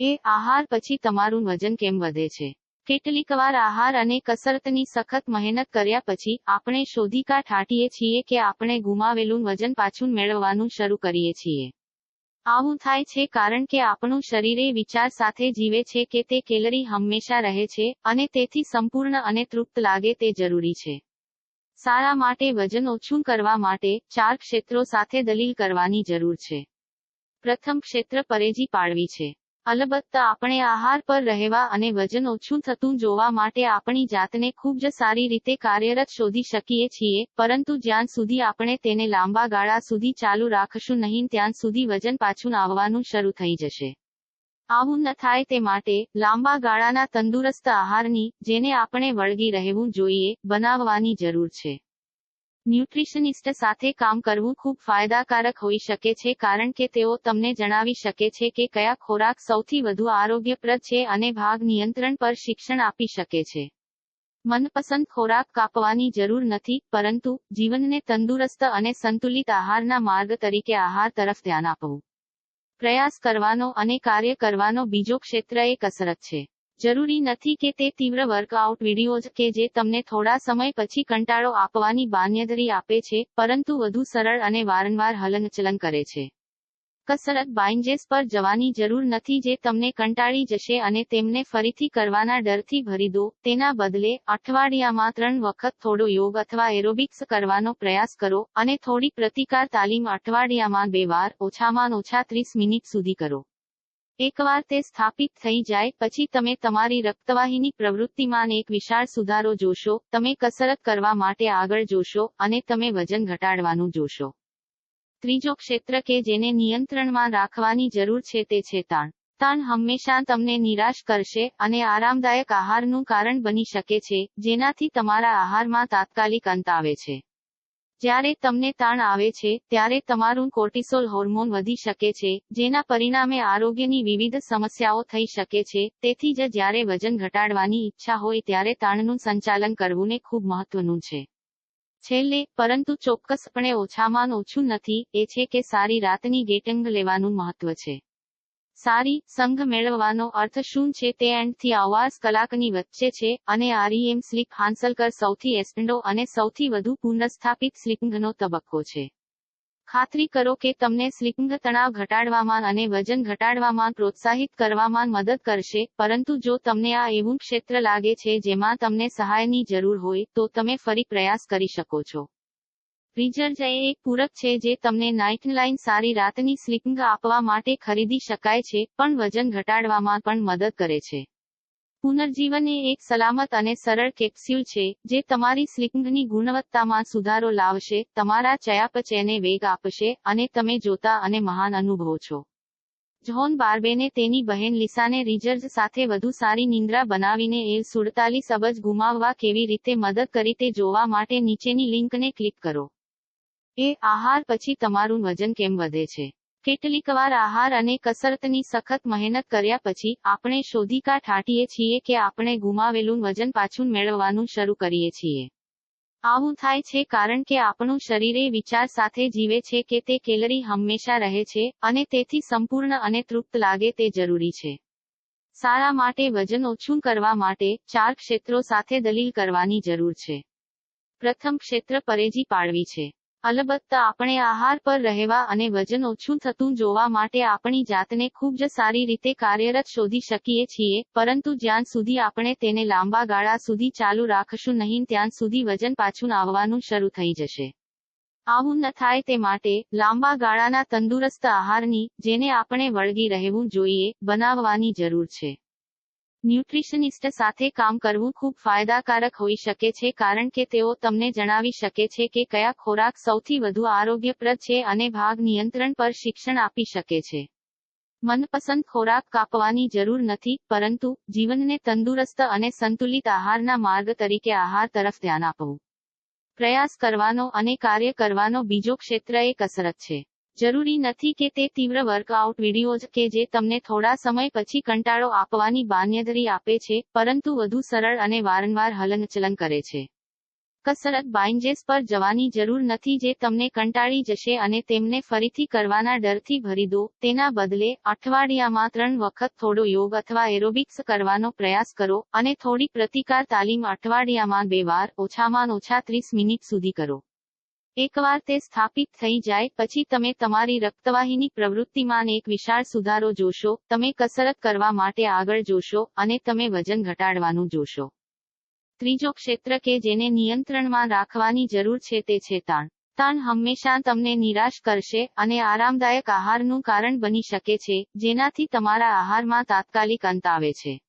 એ આહાર પછી તમારું વજન કેમ વધે છે? કેટલીકવાર આહાર અને કસરતની સખત મહેનત કર્યા પછી આપણે શોધિકા ઠાટીએ છીએ કે આપણે ગુમાવેલું વજન પાછું મેળવવાનું શરૂ કરીએ છીએ. આવું થાય છે કારણ કે આપણું શરીર વિચાર સાથે જીવે છે કે તે કેલરી હંમેશા રહે છે અને તેથી સંપૂર્ણ અને તૃપ્ત લાગે તે જરૂરી છે. સારા માટે વજન ઓછું કરવા માટે ચાર ક્ષેત્રો સાથે દલીલ કરવાની જરૂર છે. પ્રથમ ક્ષેત્ર પરેજી પાડવી છે. અલબત્ત આપણે આહાર પર રહેવા અને વજન ઓછું થતું જોવા માટે આપણી જાતને ખૂબ જ સારી રીતે કાર્યરત શોધી શકીએ છીએ, પરંતુ જ્યાં સુધી આપણે તેને લાંબા ગાળા સુધી ચાલુ રાખશું નહીં, ત્યાં સુધી વજન પાછું આવવાનું શરૂ થઈ જશે. આવું ન થાય તે માટે લાંબા ગાળાના તંદુરસ્ત આહારની, જેને આપણે વળગી રહેવું જોઈએ, બનાવવાની જરૂર છે. ન્યુટ્રિશનિસ્ટ સાથે કામ કરવું ખૂબ ફાયદાકારક હોઈ શકે છે કારણ કે તેઓ તમને જણાવી શકે છે કે કયા ખોરાક સૌથી વધુ આરોગ્યપ્રદ છે અને ભાગ નિયંત્રણ પર શિક્ષણ આપી શકે છે. મનપસંદ ખોરાક કાપવાની જરૂર નથી, પરંતુ જીવનને તંદુરસ્ત અને સંતુલિત આહારના માર્ગ તરીકે આહાર તરફ ધ્યાન આપવું. પ્રયાસ કરવાનો અને કાર્ય કરવાનો બીજો ક્ષેત્ર એ કસરત છે. જરૂરી નથી કે તે તીવ્ર વર્કઆઉટ વિડીયોઝ કે જે તમને થોડા સમય પછી કંટાળો આપવાની બાન્યધરી આપે છે, પરંતુ વધુ સરળ અને વારંવાર હલનચલન કરે છે. કસરત બાઇન્જેસ પર જવાની જરૂર નથી જે તમને કંટાળી જશે અને તેમને ફરીથી કરવાના ડરથી ભરી દો. તેના બદલે, અઠવાડિયામાં ત્રણ વખત થોડો યોગ અથવા એરોબિક્સ કરવાનો પ્રયાસ કરો અને થોડી પ્રતિકાર તાલીમ અઠવાડિયામાં બે વાર, ઓછામાં ઓછા ત્રીસ મિનિટ સુધી કરો. એકવાર તે સ્થાપિત થઈ જાય, પછી તમે તમારી રક્તવાહિની પ્રવૃત્તિમાં એક વિશાળ સુધારો જોશો, તમે કસરત કરવા માટે આગળ જોશો, અને તમે વજન ઘટાડવાનું જોશો. ત્રીજો ક્ષેત્ર કે જેને નિયંત્રણમાં રાખવાની જરૂર છે તે છે તાણ. તાણ હંમેશા તમને નિરાશ કરશે અને આરામદાયક આહારનું કારણ બની શકે છે, જેનાથી તમારા આહારમાં તાત્કાલિક અંત આવે છે. જ્યારે તમને તાણ આવે છે, ત્યારે તમારું કોર્ટિસોલ હોર્મોન વધી શકે છે, જેના પરિણામે આરોગ્યની વિવિધ સમસ્યાઓ થઈ શકે છે. તેથી જ જ્યારે વજન ઘટાડવાની ઈચ્છા હોય ત્યારે તાણનું સંચાલન કરવું ને ખૂબ મહત્વનું છે. છેલ્લે, પરંતુ ચોક્કસપણે ઓછામાં ઓછું નથી, એ છે કે સારી રાતની ગેટંગ લેવાનું મહત્વ છે. સારી સંઘ મેળવવાનો અર્થ શું છે તે એન્ડથી આવાસ કલાકની વચ્ચે છે અને આરઈએમ સ્લીપ હાંસલ કર સૌથી એસ્પેન્ડો અને સૌથી વધુ પુનઃસ્થાપિત સ્લીપિંગનો તબક્કો છે. ખાતરી કરો કે તમને સ્લીપિંગ તણાવ ઘટાડવામાં અને વજન ઘટાડવામાં પ્રોત્સાહિત કરવામાં મદદ કરશે, પરંતુ જો તમને આ એવું ક્ષેત્ર લાગે છે જેમાં તમને સહાયની જરૂર હોય, તો તમે ફરી પ્રયાસ કરી શકો છો. રિજર્જ એ એક પૂરક છે જે તમને નાઇટલાઇન સારી રાતની સ્લીપિંગ આપવા માટે ખરીદી શકાય છે, પણ વજન ઘટાડવામાં પણ મદદ કરે છે. પુનર્જીવન એ એક સલામત અને સરળ કેપ્સ્યુલ છે, જે તમારી સ્લીપિંગની ગુણવત્તામાં સુધારો લાવશે, તમારા ચયાપચયને વેગ આપશે, અને તમે જોતા અને મહાન અનુભવો છો. જ્હોન બાર્બેને તેની બહેન લિસાને રિજર્જ સાથે વધુ સારી નિંદ્રા બનાવીને એલ સુડતાલીસ અબજ ગુમાવવા કેવી રીતે મદદ કરી તે જોવા માટે નીચેની લિંકને ક્લિક કરો. એ આહાર પછી તમારું વજન કેમ વધે છે? કેટલીકવાર આહાર અને કસરતની સખત મહેનત કર્યા પછી આપણે શોધિકા ઠાટીએ છીએ કે આપણે ગુમાવેલું વજન પાછું મેળવવાનું શરૂ કરીએ છીએ. આવું થાય છે કારણ કે આપણું શરીર એ વિચાર સાથે જીવે છે કે તે કેલરી હંમેશા રહે છે અને તેથી સંપૂર્ણ અને તૃપ્ત લાગે તે જરૂરી છે. સારા માટે વજન ઓછું કરવા માટે ચાર ક્ષેત્રો સાથે દલીલ કરવાની જરૂર છે. પ્રથમ ક્ષેત્ર પરેજી પાડવી છે. અલબત્ત આપણે આહાર પર રહેવા અને વજન ઓછું થતું જોવા માટે આપણી જાતને ખૂબ જ સારી રીતે કાર્યરત શોધી શકીએ છીએ, પરંતુ જ્યાં સુધી આપણે તેને લાંબા ગાળા સુધી ચાલુ રાખશું નહીં, ત્યાં સુધી વજન પાછું આવવાનું શરૂ થઈ જશે. આવું ન થાય તે માટે લાંબા ગાળાના તંદુરસ્ત આહારની, જેને આપણે વળગી રહેવું જોઈએ, બનાવવાની જરૂર છે. ન્યુટ્રિશનિસ્ટ સાથે કામ કરવું ખૂબ ફાયદાકારક હોઈ શકે છે કારણ કે તેઓ તમને જણાવી શકે છે કે કયા ખોરાક સૌથી વધુ આરોગ્યપ્રદ છે અને ભાગ નિયંત્રણ પર શિક્ષણ આપી શકે છે. મનપસંદ ખોરાક કાપવાની જરૂર નથી, પરંતુ જીવનને તંદુરસ્ત અને સંતુલિત આહારના માર્ગ તરીકે આહાર તરફ ધ્યાન આપવું. પ્રયાસ કરવાનો અને કાર્ય કરવાનો બીજો ક્ષેત્ર એ કસરત છે. જરૂરી નથી કે તે તીવ્ર વર્કઆઉટ વિડીયોઝ કે જે તમને થોડા સમય પછી કંટાળો આપવાની બાન્યધરી આપે છે, પરંતુ વધુ સરળ અને વારંવાર હલનચલન કરે છે. કસરત બાઇન્જેસ પર જવાની જરૂર નથી જે તમને કંટાળી જશે અને તેમને ફરીથી કરવાના ડરથી ભરી દો. તેના બદલે, અઠવાડિયામાં ત્રણ વખત થોડો યોગ અથવા એરોબિક્સ કરવાનો પ્રયાસ કરો અને થોડી પ્રતિકાર તાલીમ અઠવાડિયામાં બે વાર, ઓછામાં ઓછા ત્રીસ મિનિટ સુધી કરો. એકવાર તે સ્થાપિત થઈ જાય, પછી તમે તમારી રક્તવાહિની પ્રવૃત્તિમાં એક વિશાળ સુધારો જોશો, તમે કસરત કરવા માટે આગળ જોશો, અને તમે વજન ઘટાડવાનું જોશો. ત્રીજો ક્ષેત્ર કે જેને નિયંત્રણમાં રાખવાની જરૂર છે તે છે તાણ. તાણ હંમેશા તમને નિરાશ કરશે અને આરામદાયક આહારનું કારણ બની શકે છે, જેનાથી તમારા આહારમાં તાત્કાલિક અંત આવે છે.